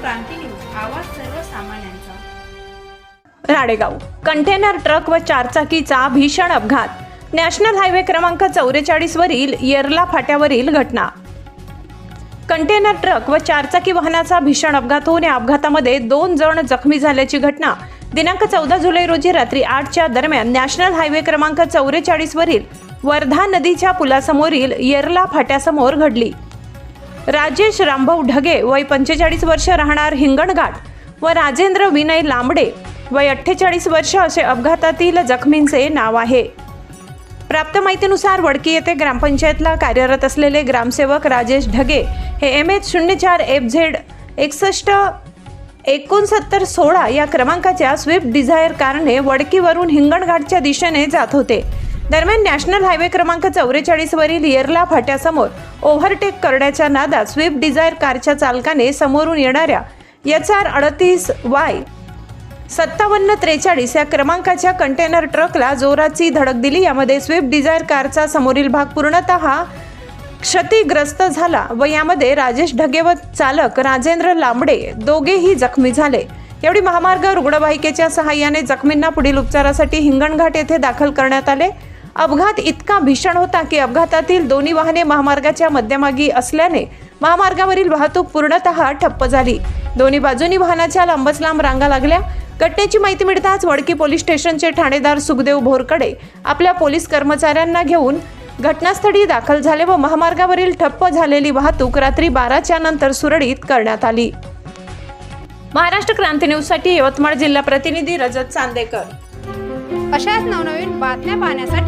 क्रांती news आवाज सर्वसामान्यांचा. Radegaon. Container truck व चारचाकीचा भीषण अपघात. नॅशनल हायवे क्रमांक चौवेचाळीस वरील येरला फाट्यावरील घटना. कंटेनर ट्रक व चारचाकी वाहनाचा भीषण अपघात होऊन या अपघातामध्ये दोन जण जखमी झाल्याची घटना. दिनांक चौदा जुलै रोजी रात्री आठच्या दरम्यान नॅशनल हायवे क्रमांक चौवेचाळीस वरील वर्धा नदीच्या पुलासमोरील येरला फाट्यासमोर घडली. राजेश रामभाऊ ढगे वय पंचेचाळीस वर्ष राहणार हिंगणघाट व राजेंद्र विनय लांबडे वय अठ्ठेचाळीस वर्ष असे अपघातातील जखमींचे नाव आहे. प्राप्त माहितीनुसार वडकी येथे ग्रामपंचायतला कार्यरत असलेले ग्रामसेवक राजेश ढगे हे एम एच शून्य चार एफ झेड एकसष्ट एकोणसत्तर सोळा या क्रमांकाच्या स्विफ्ट डिझायर कारने वडकीवरून हिंगणघाटच्या दिशेने जात होते. दरम्यान नॅशनल हायवे क्रमांक चौवेचाळीसवरील येरला फाट्यासमोर ओव्हरटेक करण्याच्या नादात स्विफ्ट डिझायर कारच्या चालकाने समोरून येणाऱ्या एच आर अडतीस वाय सत्तावन्न त्रेचाळीस या क्रमांकाच्या कंटेनर ट्रकला जोराची धडक दिली. यामध्ये स्विफ्ट डिझायर कारचा समोरील भाग पूर्णतः क्षतिग्रस्त झाला व यामध्ये राजेश ढगे व चालक राजेंद्र लांबडे दोघेही जखमी झाले. एवढी महामार्ग रुग्णवाहिकेच्या सहाय्याने जखमींना पुढील उपचारासाठी हिंगणघाट येथे दाखल करण्यात आले. अपघात इतका भीषण होता की अपघातातील दोन्ही वाहने महामार्गाच्या मध्यमागी असल्याने महामार्गावरील वाहतूक पूर्णतः ठप्प झाली. दोन्ही बाजूनी वाहनाच्या लांबच लांब रांगा लागल्या. घटनेची माहिती मिळताच वडकी पोलीस स्टेशनचे ठाणेदार सुखदेव भोरकडे आपल्या पोलीस कर्मचाऱ्यांना घेऊन घटनास्थळी दाखल झाले व महामार्गावरील ठप्प झालेली वाहतूक रात्री बाराच्या नंतर सुरळीत करण्यात आली. महाराष्ट्र क्रांती न्यूजसाठी यवतमाळ जिल्हा प्रतिनिधी रजत चांदेकर. अशाच नवनवीन बातम्या पाहण्यासाठी